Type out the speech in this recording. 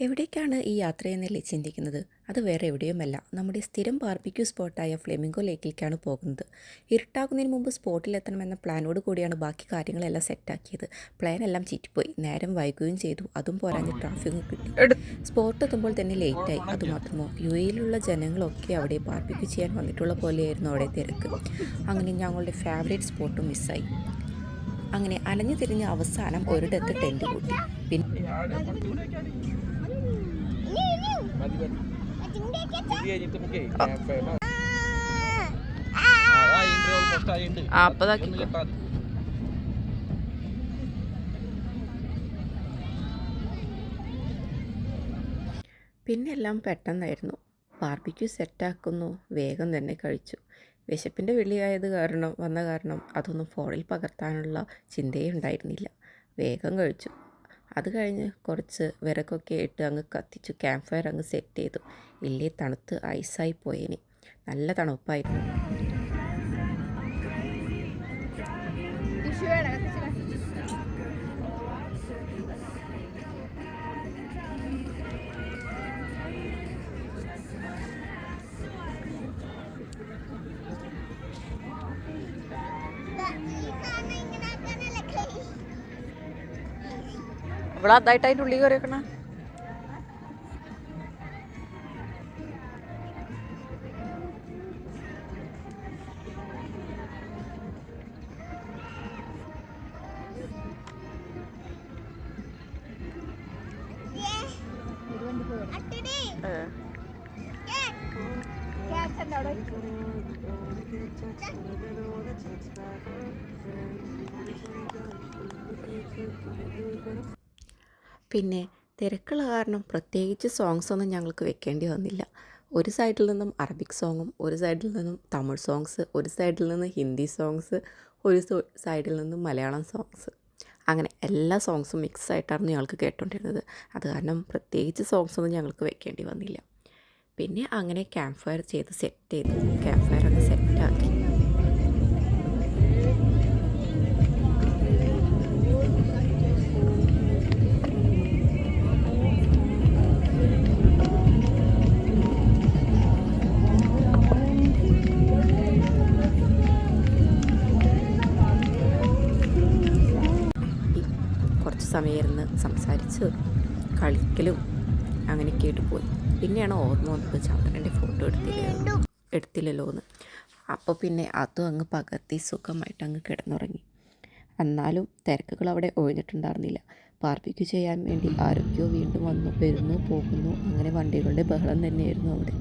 എവിടേക്കാണ് ഈ യാത്രയെന്നല്ലേ ചിന്തിക്കുന്നത്? അത് വേറെ എവിടെയുമല്ല. നമ്മുടെ സ്ഥിരം ബാർബിക്യൂ സ്പോട്ടായ ഫ്ലെമിംഗോ ലേക്കിലേക്കാണ് പോകുന്നത്. ഇരുട്ടാകുന്നതിന് മുമ്പ് സ്പോട്ടിലെത്തണമെന്ന പ്ലാനോട് കൂടിയാണ് ബാക്കി കാര്യങ്ങളെല്ലാം സെറ്റാക്കിയത് പ്ലാൻ എല്ലാം ചീറ്റിപ്പോയി. നേരം വൈകുകയും ചെയ്തു. അതും പോരാഞ്ഞ് ട്രാഫിക്കും കിട്ടി. സ്പോട്ട് എത്തുമ്പോൾ തന്നെ ലേറ്റായി അതുമാത്രമോ? യു എയിലുള്ള ജനങ്ങളൊക്കെ അവിടെ ബാർബിക്യൂ ചെയ്യാൻ വന്നിട്ടുള്ള പോലെയായിരുന്നു അവിടെ തിരക്ക്. അങ്ങനെ ഞങ്ങളുടെ ഫേവറേറ്റ് സ്പോട്ടും മിസ്സായി അങ്ങനെ അലഞ്ഞു തിരിഞ്ഞ് അവസാനം ഒരിടത്ത് ടെന്റ് കൂട്ടി. പിന്നെ മതി പിന്നെ എല്ലാം പെട്ടെന്നായിരുന്നു. ബാർബിക്യൂ സെറ്റാക്കുന്നു. വേഗം തന്നെ കഴിച്ചു. വിശപ്പിന്റെ വെള്ളിയായത് കാരണം വന്ന കാരണം അതൊന്നും ഫോണിൽ പകർത്താനുള്ള ചിന്തയേ ഉണ്ടായിരുന്നില്ല വേഗം കഴിച്ചു. അത് കഴിഞ്ഞ് കുറച്ച് വിറകൊക്കെ ഇട്ട് അങ്ങ് കത്തിച്ചു. ക്യാമ്പ് ഫയർ അങ്ങ് സെറ്റ് ചെയ്തു. ഇല്ലേ തണുത്ത് ഐസായി പോയേനെ. നല്ല തണുപ്പായിരുന്നു. ഇവിടെ അതായിട്ട് അതിന്റെ ഉള്ളിൽ കയറിയേക്കണ പിന്നെ തിരക്കുള്ള കാരണം പ്രത്യേകിച്ച് സോങ്സ് ഒന്നും ഞങ്ങൾക്ക് വെക്കേണ്ടി വന്നില്ല. ഒരു സൈഡിൽ നിന്നും അറബിക് സോങ്ങും ഒരു സൈഡിൽ നിന്നും തമിഴ് സോങ്സ് ഒരു സൈഡിൽ നിന്ന് ഹിന്ദി സോങ്സ് ഒരു സൈഡിൽ നിന്നും മലയാളം സോങ്സ് അങ്ങനെ എല്ലാ സോങ്സും മിക്സ് ആയിട്ടാണ് ഞങ്ങൾക്ക് കേട്ടോണ്ടിരുന്നത്. അത് കാരണം പ്രത്യേകിച്ച് സോങ്സ് ഒന്നും ഞങ്ങൾക്ക് വെക്കേണ്ടി വന്നില്ല. പിന്നെ അങ്ങനെ ക്യാമ്പ് ഫയർ ചെയ്ത് സെറ്റ് ചെയ്തു. ക്യാമ്പ് ഫയർ അങ്ങ് സമയം ഇരുന്ന് സംസാരിച്ച് കളിക്കലും അങ്ങനെയൊക്കെ ആയിട്ട് പോയി. പിന്നെയാണ് ഓർമ്മ വന്നത് ചന്ദ്രന്റെ ഫോട്ടോ എടുത്തില്ല? എടുത്തില്ലല്ലോ എന്ന് അപ്പോൾ പിന്നെ അതും അങ്ങ് പകർത്തി സുഖമായിട്ട് അങ്ങ് കിടന്നുറങ്ങി. എന്നാലും തിരക്കുകൾ അവിടെ ഒഴിഞ്ഞിട്ടുണ്ടായിരുന്നില്ല. ബാർബിക്യൂ ചെയ്യാൻ വേണ്ടി ആരൊക്കെയോ വീണ്ടും വന്നു വരുന്നു പോകുന്നു. അങ്ങനെ വണ്ടികളുടെ ബഹളം തന്നെയായിരുന്നു അവിടെ.